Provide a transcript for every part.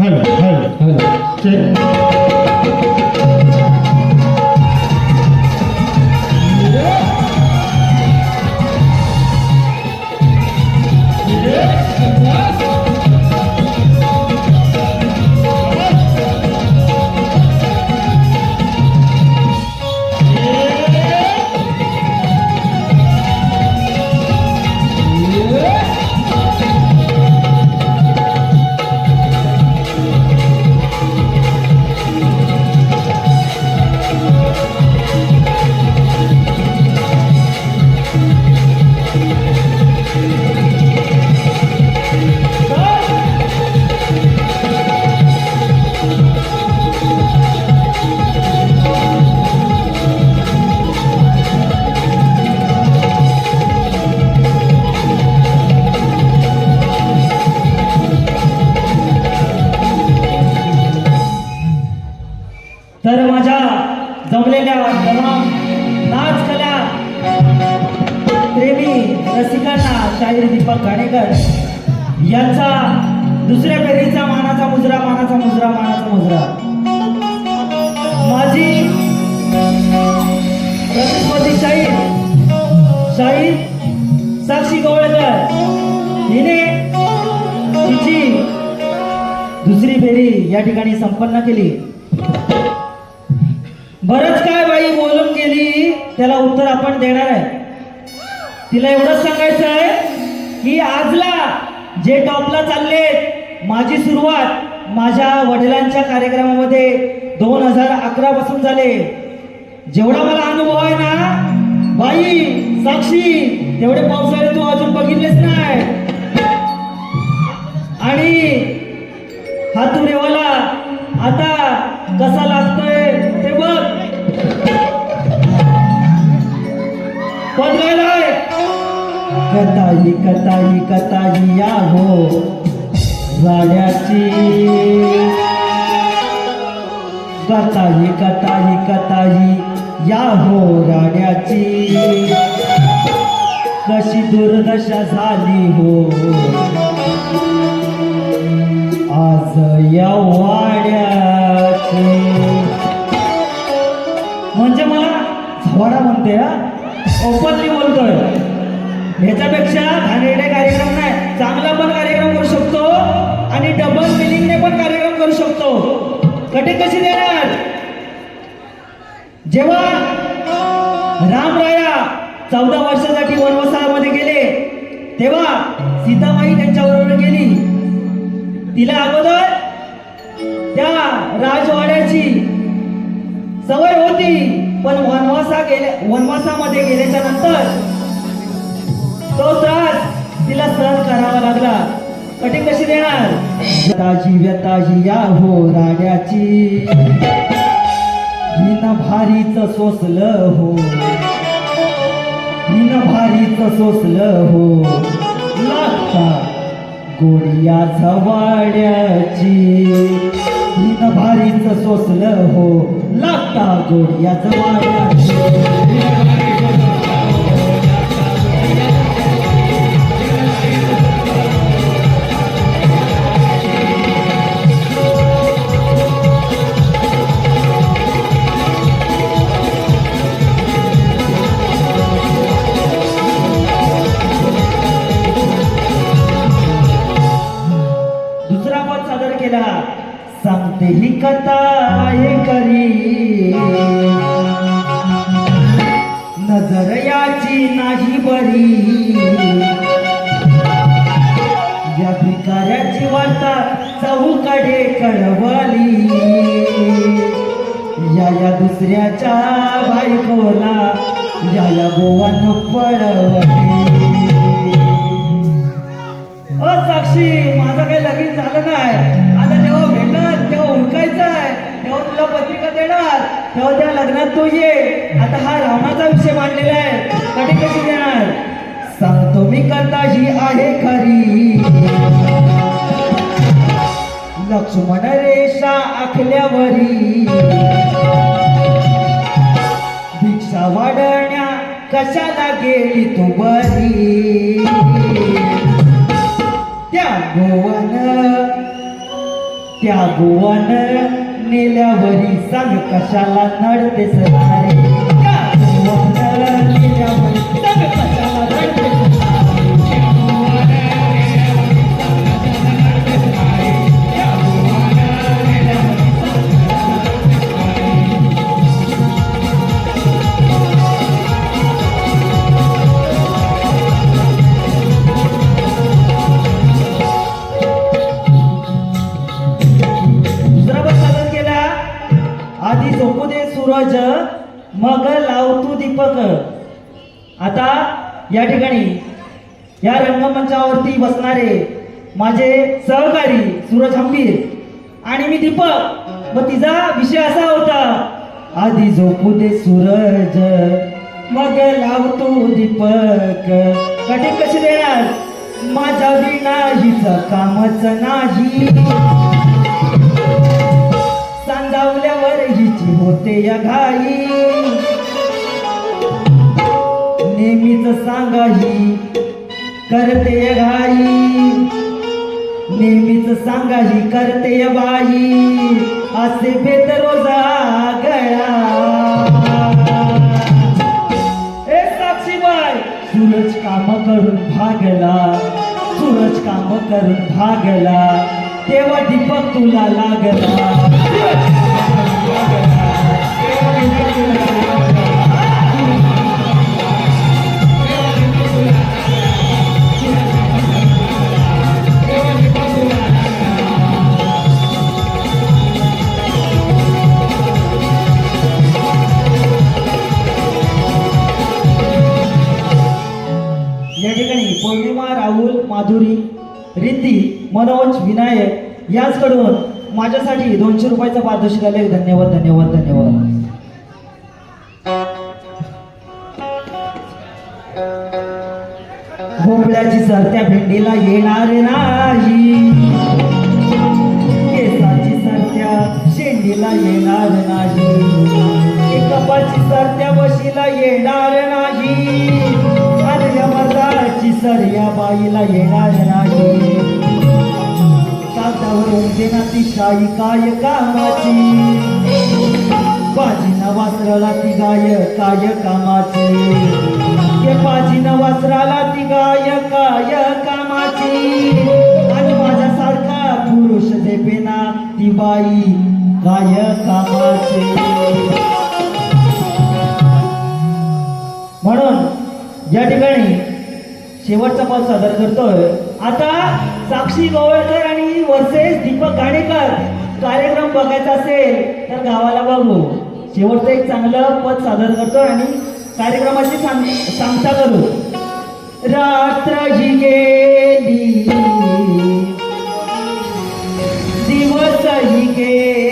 太冷太冷太冷真。काणेकर यांचा दुसऱ्या फेरीचा मानाचा मुजरा मानाचा मुजरा मानाचा मुजरा. माझी प्रतिस्पर्धी शाहीर शाहीर साक्षी गवळकर. हिने तिची दुसरी फेरी या ठिकाणी संपन्न केली. बरंच काय बाई बोलून गेली त्याला उत्तर आपण देणार आहे. तिला एवढंच सांगायचं आहे की आजला जे टॉपला चालले माझी सुरुवात माझ्या वडिलांच्या कार्यक्रमामध्ये दोन हजार अकरा पासून झाले. जेवढा मला अनुभव आहे ना बाई साक्षी तेवढे पावसाळे तू अजून बघितलेच नाही. आणि कताई कताई कताई या हो राड्याची. कताई कताई कताई या हो राड्याची. कशी दुर्दशा झाली हो. आज या वाड्याची. म्हणजे मला झवाडा म्हणते हा? ओपनली बोलतोय. ह्याच्यापेक्षा घाणेरडे कार्यक्रम नाही. चांगला पण कार्यक्रम करू शकतो आणि डबल बिलिंगने पण कार्यक्रम करू शकतो. कटे कशी देणार? जेव्हा रामराया चौदा वर्षासाठी वनवासामध्ये गेले तेव्हा सीतामाई त्यांच्याबरोबर गेली. तिला अगोदर त्या राजवाड्याची सवय होती पण वनवासा गेल्या वनवासामध्ये गेल्याच्यानंतर तो त्रास तिला सहन करावा लागला. कठीण कशी देणार? ताजी व्यताजी या हो राड्याची हिन भारीच सोसलं हो. हिन भारीच सोसलं हो. लागता गोडिया जवाड्याची. हिन भारीच सोसलं हो. लागता गोडिया जवाड्याची. पद केला. सांगते ही कथा आहे करी नजर याची नाही बरी. या भिकाऱ्याची वार्ता चौकडे कळवली. या या दुसऱ्याच्या बायकोला या या गोवान पळवली. अ साक्षी माझं काही लगीन झालं नाही. तेव्हा आहे तेव्हा तुला पत्रिका देणार. तेव्हा त्या लग्नात तू ये. आता हा रावणाचा विषय मांडलेला आहे. कधी कशी देणार? सांगतो मी कथा ही आहे खरी. लक्ष्मण रेषा आखल्यावरी. भिक्षा वाढण्या कशाला गेली तू बरी? त्या गोवा त्या गोवान नेल्यावरी सांग कशाला नडते सदारे लावतो दीपक. आता या ठिकाणी या रंगमंचावरती बसणारे माझे सहकारी सूरज हंबीर आणि मी दीपक. व तिचा विषय असा होता आधी झोपू दे सूरज मग लावतो दीपक. कठीण कशी देणार? माझ्या विना हिचं कामच नाही. सांगावल्यावर हिची होते या घाई. नेहमीच सांगाही करते घाई. नेहमीच सांगाही करते बाई. असे बेत रोजा गळा. ए साक्षीबाई! सूरज काम करून भागला सूरज काम करून भागला तेव्हा दीपक तुला लागला. ठिकाणी राहुल माधुरी रिद्धी मनोज विनायक याचकडून माझ्यासाठी दोनशे रुपयाचा पारितोषिक आले धन्यवाद धन्यवाद धन्यवाद. भोपळ्याची सरत्या भेंडीला येणार नाही. केसाची सरत्या शेंडीला येणार नाही. कपाची सरत्या बशीला येणार नाही. सर या बाईला येणार नाही कागदावर देना ती शाई काय कामाची? बाजीना वासराला ती गाय काय कामाची? ये बाजीना वासराला ती गाय काय कामाची? आणि माझ्यासारखा पुरुष देपेना ती बाई काय कामाची. म्हणून या ठिकाणी शेवटचा पद सादर करतोय. आता साक्षी गोवळकर आणि वर्सेस दीपक गाणेकर कार्यक्रम बघायचा असेल तर गावाला बघू. शेवटचं एक चांगलं पद सादर करतोय आणि कार्यक्रमाची सांग सांगता करू. रात्र ही गेली दिवस ही गेली.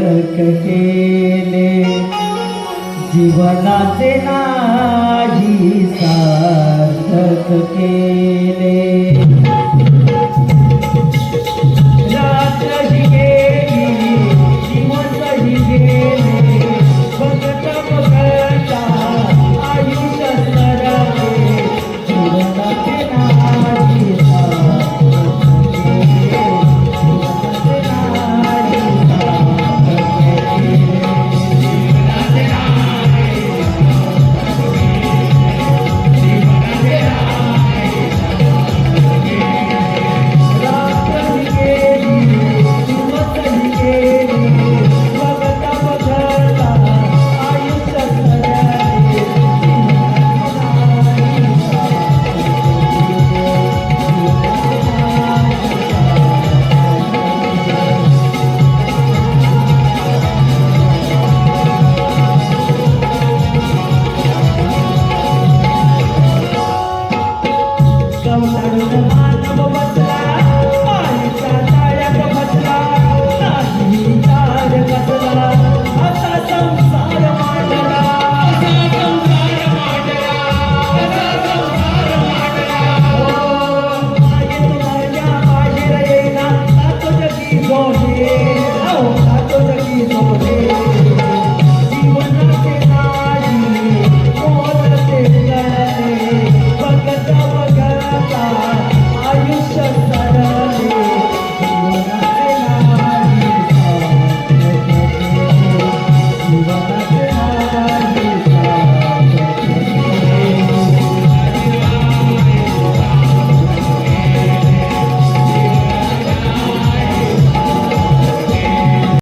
फरक केले. जीवनाचे नाही सार्थक केले.